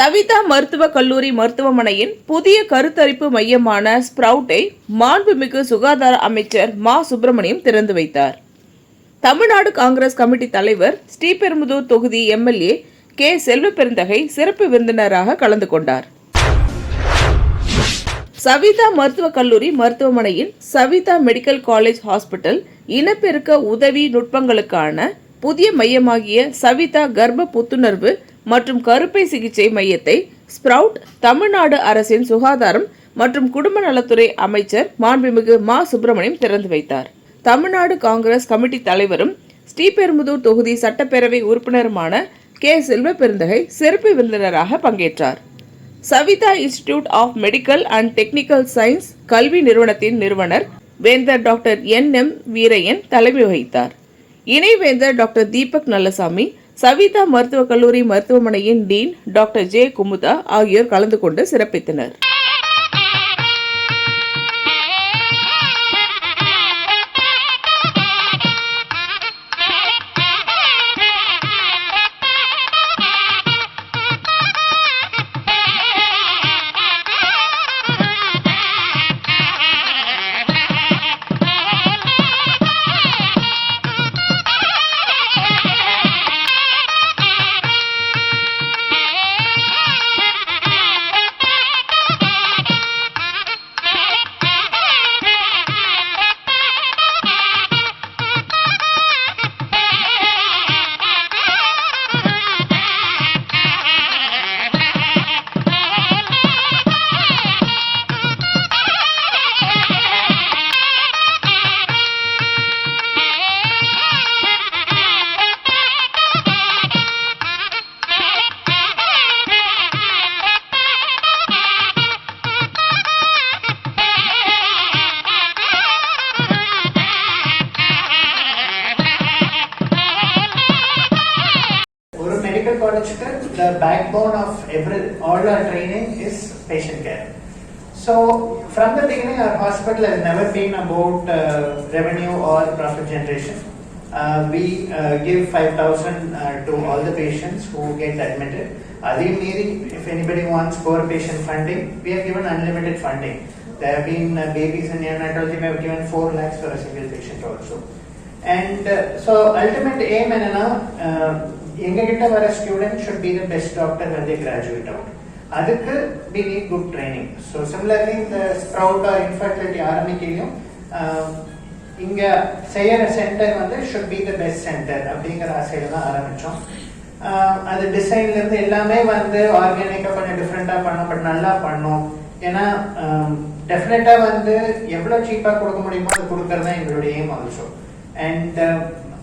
சவிதா மருத்துவக் கல்லூரி மருத்துவமனையின் புதிய கருத்தரிப்பு மையமான ஸ்ப்ரவுட்டை மாண்புமிகு சுகாதார அமைச்சர் மா சுப்பிரமணியம் திறந்து வைத்தார். தமிழ்நாடு காங்கிரஸ் கமிட்டி தலைவர் ஸ்ரீபெரும்புதூர் தொகுதி எம்எல்ஏ கே செல்வப்பெருந்தகை சிறப்பு விருந்தினராக கலந்து கொண்டார். சவிதா மருத்துவக் கல்லூரி மருத்துவமனையின் சவிதா மெடிக்கல் காலேஜ் ஹாஸ்பிட்டல் இனப்பெருக்க உதவி நுட்பங்களுக்கான புதிய மையமாகிய சவிதா கர்ப்ப புத்துணர்வு மற்றும் கருப்பை சிகிச்சை மையத்தை ஸ்ப்ரவுட் தமிழ்நாடு அரசின் சுகாதாரம் மற்றும் குடும்ப நலத்துறை அமைச்சர் மாண்புமிகு மா. சுப்பிரமணியம் திறந்து வைத்தார். தமிழ்நாடு காங்கிரஸ் கமிட்டி தலைவரும் ஸ்ரீபெரும்புதூர் தொகுதி சட்டப்பேரவை உறுப்பினருமான கே. செல்வ பெருந்தகை சிறப்பு விருந்தினராக பங்கேற்றார். Saveetha institute of medical and technical science கல்வி நிறுவனத்தின் நிறுவனர் வேந்தர் டாக்டர் என். எம். வீரையன் தலைமை வகித்தார். இணைவேந்தர் டாக்டர் தீபக் நல்லசாமி சவிதா மருத்துவக் கல்லூரி மருத்துவமனையின் டீன் டாக்டர் ஜே குமுதா ஆகியோர் கலந்து கொண்டு சிறப்பித்தனர். the backbone of every all our training is patient care. So from the beginning, our hospital has never been about uh, revenue or profit generation. Uh, we uh, give 5000 uh, to all the patients who get admitted. Adil Miri, if anybody wants poor patient funding, we have given unlimited funding. There have been uh, babies in neonatology, we have given 4 lakhs for a single patient also. And uh, so ultimate aim and uh, எங்ககிட்ட வர student should be the best doctor when graduate graduate அதுக்கு be need good training so similarly இந்த sprout or infertility ஆரம்பிக்கையும் இங்கே செய்யற centre வந்து should be the best centre அப்படிங்கிற ஆசையில தான் ஆரம்பித்தோம் அது டிசைன்ல இருந்து எல்லாமே வந்து ஆர்கானிக்கா பண்ண டிஃப்ரெண்டா பண்ணோம் பட் நல்லா பண்ணோம். ஏன்னா டெஃபினட்டா வந்து எவ்வளவு சீப்பா கொடுக்க முடியுமோ அது கொடுக்கறது தான் எங்களுடைய எய்ம் ஆல்சோ அண்ட்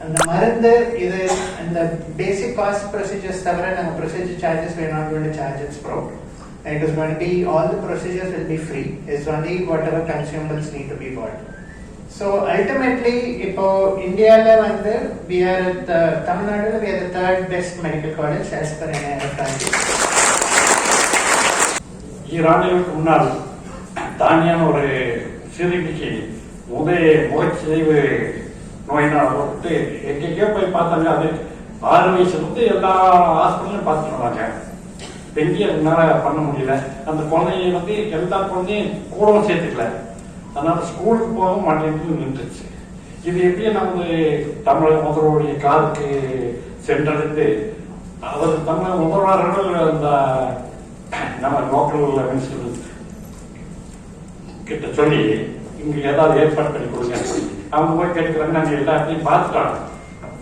அந்த மருந்து இது இந்த பேசிக் காஸ்ட் ப்ரொசீஜர்ஸ் தவிர நாங்க procedure charges we're not going to charge it's proud it is going be all the procedures will be free it's only whatever consumers need to be paid so ultimately இப்போ இந்தியாவில் வந்து we are தமிழ்நாடுல we are the third best medical college as per N ஈராண்டுகளுக்கு முன்னால் தானியான ஒரு சிறுமிக்கு முதல் முகச்சிதைவு நோயினால் போட்டு எங்கெங்கேயோ போய் பார்த்தாங்க. அது ஆறு வயசுல இருந்து எல்லா ஹாஸ்பிட்டலும் பார்த்துட்டு வராங்க. பெரிய என்னால் பண்ண முடியல. அந்த குழந்தைய வந்து எல்லா குழந்தையும் கூடவும் சேர்த்துக்கல. அதனால ஸ்கூலுக்கு போக மாட்டேன்னு நின்றுச்சு. இது எப்படி நமது தமிழக முதல்வருடைய காருக்கு சென்றடைந்து அவர் தமிழக முதல்வர்கள் அந்த நம்ம லோக்கல் மினிஸ்டர் கிட்ட சொல்லி இங்க ஏதாவது ஏற்பாடு பண்ணி கொடுங்க. அவங்க போய் கேட்குறாங்க நாங்க எல்லாத்தையும் பார்த்துட்டோம்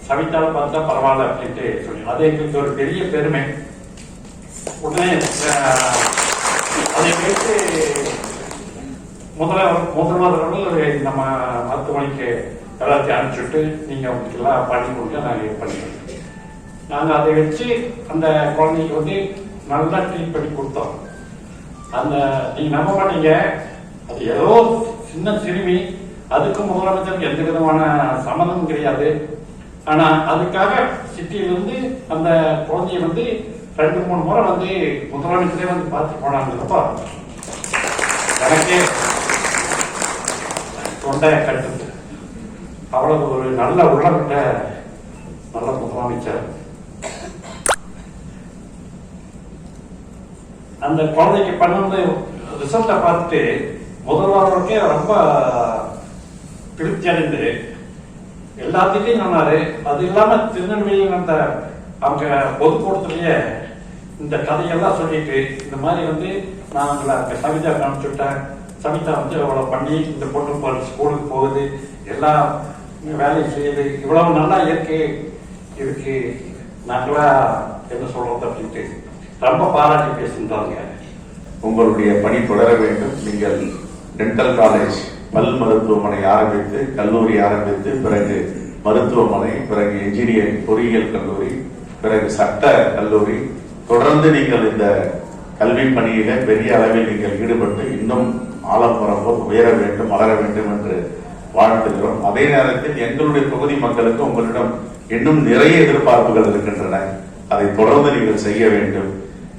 சவிதாவை பார்த்தா பரவாயில்ல அப்படின்ட்டு சொல்லி அது எங்களுக்கு ஒரு பெரிய பெருமை. உடனே அதை கேட்டு முதல முதல்வர் அவர்கள் நம்ம மருத்துவமனைக்கு எல்லாத்தையும் அனுப்பிச்சுட்டு நீங்க அவங்களுக்கு எல்லாம் பண்ணி கொடுங்க நாங்கள் இது பண்ணிடுறோம் நாங்கள் அதை வச்சு அந்த குழந்தைக்கு வந்து நல்லா ட்ரீட் பண்ணி கொடுத்தோம். அந்த நீங்க நம்ப மாட்டீங்க. அது ஏதோ சின்ன சிறுமி அதுக்கும் முதலமைச்சருக்கு எந்த விதமான சம்மந்தமும் கிடையாது. ஆனா அதுக்காக சிட்டியிலிருந்து அந்த குழந்தைய வந்து ரெண்டு மூணு முறை வந்து முதலமைச்சரே வந்து பார்த்து போனாங்கிறப்ப எனக்கே தொண்டை கட்டுது. அவ்வளவு ஒரு நல்ல உள்ளமிட்ட நல்ல முதலமைச்சர். அந்த குழந்தைக்கு பண்ணது ரிசல்ட்டை பார்த்துட்டு முதல்வர்களுக்கே ரொம்ப திருப்தி அடைந்து எல்லாத்துக்கும் சொன்னாரு. அது இல்லாம திருநெல்வேலியில் அந்த அவங்க பொதுக்கூடத்துலயே இந்த கதையெல்லாம் சொல்லிட்டு இந்த மாதிரி வந்து நான் உங்களை அங்க சவிதா காமிச்சுட்டேன் சவிதா வந்து அவ்வளோ பண்ணி இந்த பொண்ணு போ ஸ்கூலுக்கு போகுது. எல்லாம் வேலையும் செய்யுது. இவ்வளவு நல்லா இருக்கு. இதுக்கு நாங்களா என்ன சொல்றது அப்படின்ட்டு ரொம்ப பாராட்டி பேசியிருந்தாங்க. உங்களுடைய பணி தொடர வேண்டும். நீங்கள் டென்டல் காலேஜ் பல் மருத்துவமனை ஆரம்பித்து கல்லூரி ஆரம்பித்து பிறகு மருத்துவமனை பிறகு என்ஜினியரிங் பொறியியல் கல்லூரி பிறகு சட்ட கல்லூரி. தொடர்ந்து நீங்கள் இந்த கல்வி பணியில பெரிய அளவில் நீங்கள் ஈடுபட்டு இன்னும் ஆழம் உயர வேண்டும் வளர வேண்டும் என்று வாழ்த்துகிறோம். அதே நேரத்தில் எங்களுடைய தொகுதி மக்களுக்கு உங்களிடம் இன்னும் நிறைய எதிர்பார்ப்புகள் இருக்கின்றன. அதை தொடர்ந்து நீங்கள் செய்ய வேண்டும்.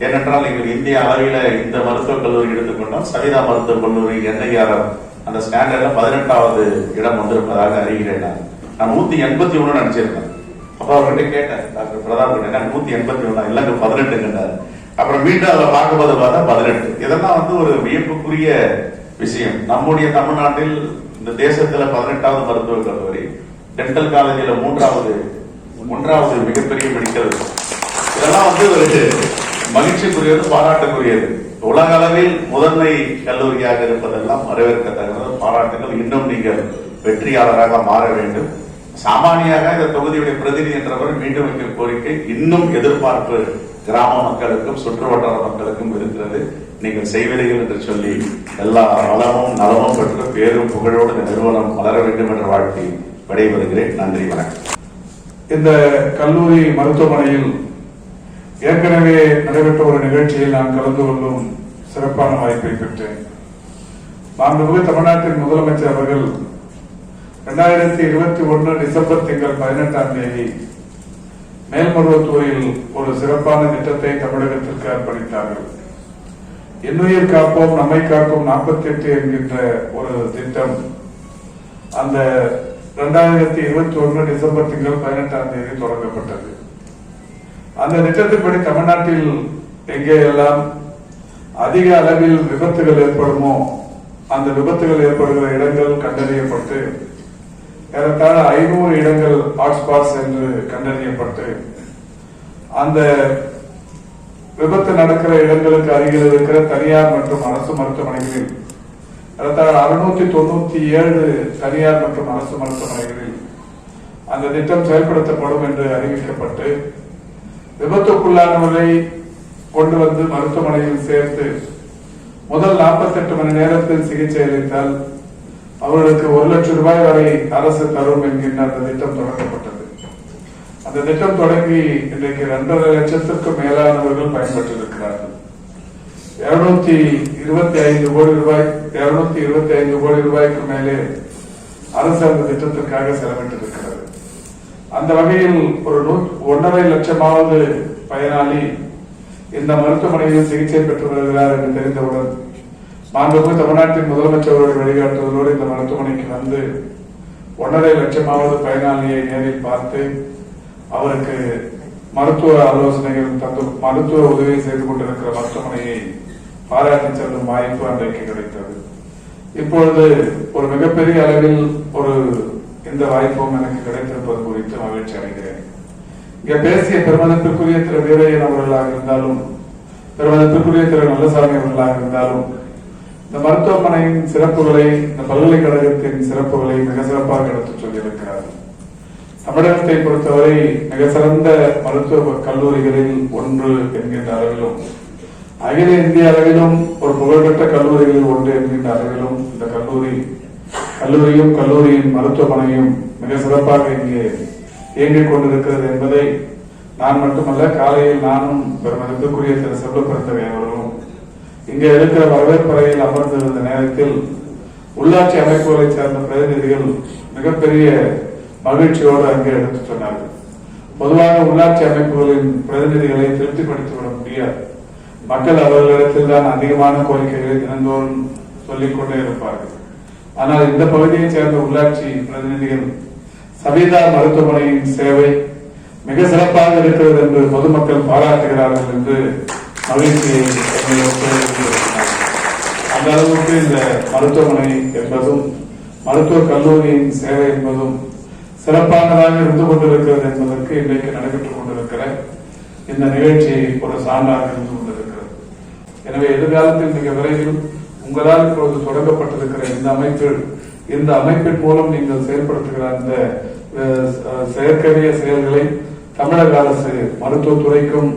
ஏனென்றால் நீங்கள் இந்திய அளவில் இந்த மருத்துவக் கல்லூரி எடுத்துக்கொண்டால் சவிதா மருத்துவக் கல்லூரி என்ஐஆர்எம் அந்த ஸ்டாண்டர்ட்ல பதினெட்டாவது இடம் வந்திருப்பதாக அறிகிறேன் நான். நான் நூத்தி எண்பத்தி ஒண்ணு நினைச்சிருந்தேன். அப்ப அவர்கிட்ட கேட்டேன் டாக்டர் பிரதாப் கிட்ட என்ன நூத்தி எண்பத்தி ஒண்ணு இல்லைங்க பதினெட்டுங்கன்னாரு அப்புறம் மீண்டும் அதை பார்க்கும்போது பார்த்தா பதினெட்டு. இதெல்லாம் வந்து ஒரு வியப்புக்குரிய விஷயம். நம்முடைய தமிழ்நாட்டில் இந்த தேசத்துல பதினெட்டாவது மருத்துவக் கல்லூரி டென்டல் காலேஜில் மூன்றாவது மூன்றாவது மிகப்பெரிய மெடிக்கல் இதெல்லாம் வந்து ஒரு மகிழ்ச்சிக்குரியது பாராட்டுக்குரியது. உலக அளவில் முதன்மை கல்லூரியாக இருப்பதெல்லாம் வரவேற்கத்தக்கது. பாராட்டுகள் இன்னும் நீங்கள் வெற்றியாளராக மாற வேண்டும். சாமானியாக இந்த தொகுதியுடைய பிரதிநிதி என்றவர் மீண்டும் வைக்கும் கோரிக்கை இன்னும் எதிர்பார்ப்பு கிராம மக்களுக்கும் சுற்றுவட்டார மக்களுக்கும் இருக்கிறது. நீங்கள் செய்வீர்கள் என்று சொல்லி எல்லா வளமும் நலமும் பெற்று பேரும் புகழோடு இந்த நிறுவனம் வளர வேண்டும் என்ற வாழ்க்கை விடைபெறுகிறேன். நன்றி வணக்கம். இந்த கல்லூரி மருத்துவமனையில் ஏற்கனவே நடைபெற்ற ஒரு நிகழ்ச்சியில் நான் கலந்து கொள்ளும் சிறப்பான வாய்ப்பை பெற்றேன். மாண்புமிகு தமிழ்நாட்டின் முதலமைச்சர் அவர்கள் இரண்டாயிரத்தி இருபத்தி ஒன்று டிசம்பர் திங்கள் பதினெட்டாம் தேதி மேல்மருவத்தூரில் ஒரு சிறப்பான திட்டத்தை தமிழகத்திற்கு அர்ப்பணித்தார்கள். இன்னுயிர் காப்போம் நம்மை காக்கும் நாற்பத்தி எட்டு என்கின்ற ஒரு திட்டம் அந்த இரண்டாயிரத்தி இருபத்தி ஒன்று டிசம்பர் திங்கள் பதினெட்டாம் தேதி தொடங்கப்பட்டது. அந்த திட்டத்தின்படி தமிழ்நாட்டில் எங்கே எல்லாம் அதிக அளவில் விபத்துகள் ஏற்படுமோ அந்த விபத்துகள் ஏற்படுகிற இடங்கள் கண்டறியப்பட்டு ஏறத்தாழ ஐநூறு இடங்கள் ஹாட்ஸ்பாட்ஸ் என்று கண்டறியப்பட்டு அந்த விபத்து நடக்கிற இடங்களுக்கு அருகில் இருக்கிற தனியார் மற்றும் அரசு மருத்துவமனைகளில் ஏறத்தாழ அறுநூத்தி தொண்ணூத்தி ஏழு தனியார் மற்றும் அரசு மருத்துவமனைகளில் அந்த திட்டம் செயல்படுத்தப்படும் என்று அறிவிக்கப்பட்டு விபத்துக்குள்ளானவரை கொண்டு வந்து மருத்துவமனையில் சேர்த்து முதல் 48 மணி நேரத்தில் சிகிச்சை அளித்தால் அவர்களுக்கு ஒரு லட்சம் ரூபாய் வரை அரசு தரும் என்கின்ற அந்த திட்டம் தொடங்கப்பட்டது. அந்த திட்டம் தொடங்கி இன்றைக்கு இரண்டரை லட்சத்திற்கும் மேலானவர்கள் பயன்பெற்றிருக்கிறார்கள். இருநூத்தி இருபத்தி ஐந்து கோடி ரூபாய் இருநூத்தி இருபத்தி ஐந்து கோடி ரூபாய்க்கு மேலே அரசு அந்த திட்டத்திற்காக செலவிட்டிருக்கிறது. அந்த வகையில் ஒரு ஒன்றரை லட்சமாவது பயனாளி இந்த மருத்துவமனையில் சிகிச்சை பெற்று வருகிறார் என்று தெரிந்தவுடன் மாண்புமிகு தமிழ்நாட்டின் முதலமைச்சர் அவர்கள் வழிகாட்டுதலோடு இந்த மருத்துவமனைக்கு வந்து ஒன்றரை லட்சமாவது பயனாளியை நேரில் பார்த்து அவருக்கு மருத்துவ ஆலோசனைகள் தந்து மருத்துவ உதவி செய்து கொண்டிருக்கிற மருத்துவமனையை பாராட்டி செல்லும் வாய்ப்பு அன்றைக்கு கிடைத்தது. இப்பொழுது ஒரு மிகப்பெரிய அளவில் ஒரு இந்த வாய்ப்பும் எனக்கு கிடைத்திருப்பது குறித்து மகிழ்ச்சி அடைகிறேன். இங்க பேசிய பெருமதத்திற்குரிய திரு வீரையன் அவர்களாக இருந்தாலும் பெருமதிப்பிற்குரிய திரு நல்லசாமி அவர்களாக இருந்தாலும் இந்த மருத்துவமனையின் சிறப்புகளை இந்த பல்கலைக்கழகத்தின் சிறப்புகளை மிக சிறப்பாக எடுத்துச் சொல்லியிருக்கிறார். தமிழகத்தை பொறுத்தவரை மிக சிறந்த மருத்துவ கல்லூரிகளில் ஒன்று என்கின்ற அளவிலும் அகில இந்திய அளவிலும் ஒரு புகழ்பெற்ற கல்லூரிகளில் ஒன்று என்கின்ற அளவிலும் இந்த கல்லூரி கல்லூரியும் கல்லூரியின் மருத்துவமனையும் மிக சிறப்பாக இங்கே இயங்கிக் கொண்டிருக்கிறது என்பதை நான் மட்டுமல்ல காலையில் நானும் பெருமதிப்புக்குரிய திரு செல்வப்பிரத்தவை அவர்களும் இங்கே இருக்கிற வரவேற்பறையில் அமர்ந்திருந்த நேரத்தில் உள்ளாட்சி அமைப்புகளை சேர்ந்த பிரதிநிதிகள் மிகப்பெரிய மகிழ்ச்சியோடு அங்கே எடுத்துச் சொன்னார்கள். பொதுவாக உள்ளாட்சி அமைப்புகளின் பிரதிநிதிகளை திருப்திப்படுத்திவிட முடியாது மக்கள் அவர்களிடத்தில் தான் அதிகமான கோரிக்கைகளை தினந்தோறும் சொல்லிக் கொண்டே இருப்பார்கள். ஆனால் இந்த பகுதியை சேர்ந்த உள்ளாட்சி பிரதிநிதிகள் சவிதா மருத்துவமனையின் சேவை மிக சிறப்பாக இருக்கிறது என்று பொதுமக்கள் பாராட்டுகிறார்கள் என்று மகிழ்ச்சியை அந்த அளவுக்கு இந்த மருத்துவமனை என்பதும் மருத்துவக் கல்லூரியின் சேவை என்பதும் சிறப்பானதாக இருந்து கொண்டிருக்கிறது என்பதற்கு இன்றைக்கு நடைபெற்றுக் கொண்டிருக்கிற இந்த நிகழ்ச்சி ஒரு சான்றாக இருந்து கொண்டிருக்கிறது. எனவே எதிர்காலத்தில் மிக விரைவில் உங்களால் இப்பொழுது தொடங்கப்பட்டிருக்கிற இந்த அமைப்பில் இந்த அமைப்பின் மூலம் நீங்கள் செயல்படுத்துகிற அந்த செயற்கரிய செயல்களை தமிழக அரசு மருத்துவத்துறைக்கும்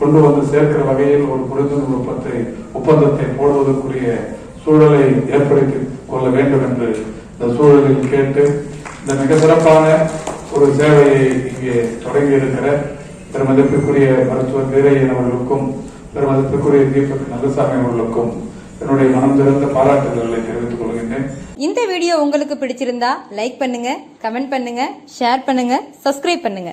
கொண்டு வந்து சேர்க்கிற வகையில் ஒரு புரிந்துணர்வு ஒப்பத்தை ஒப்பந்தத்தை போடுவதற்குரிய சூழலை ஏற்படுத்தி கொள்ள வேண்டும் என்று இந்த சூழலில் கேட்டு இந்த மிக சிறப்பான ஒரு சேவையை இங்கே தொடங்கி இருக்கிற பெருமதிப்பிற்குரிய மருத்துவர் வீரையன் அவர்களுக்கும் பெருமதிப்பிற்குரிய தீபக் நல்லசாமி அவர்களுக்கும் என்னுடைய மனம் திறந்த பாராட்டுதல்களை தெரிவித்துக் கொள்கின்றேன். இந்த வீடியோ உங்களுக்கு பிடிச்சிருந்தா லைக் பண்ணுங்க கமெண்ட் பண்ணுங்க ஷேர் பண்ணுங்க சப்ஸ்கிரைப் பண்ணுங்க.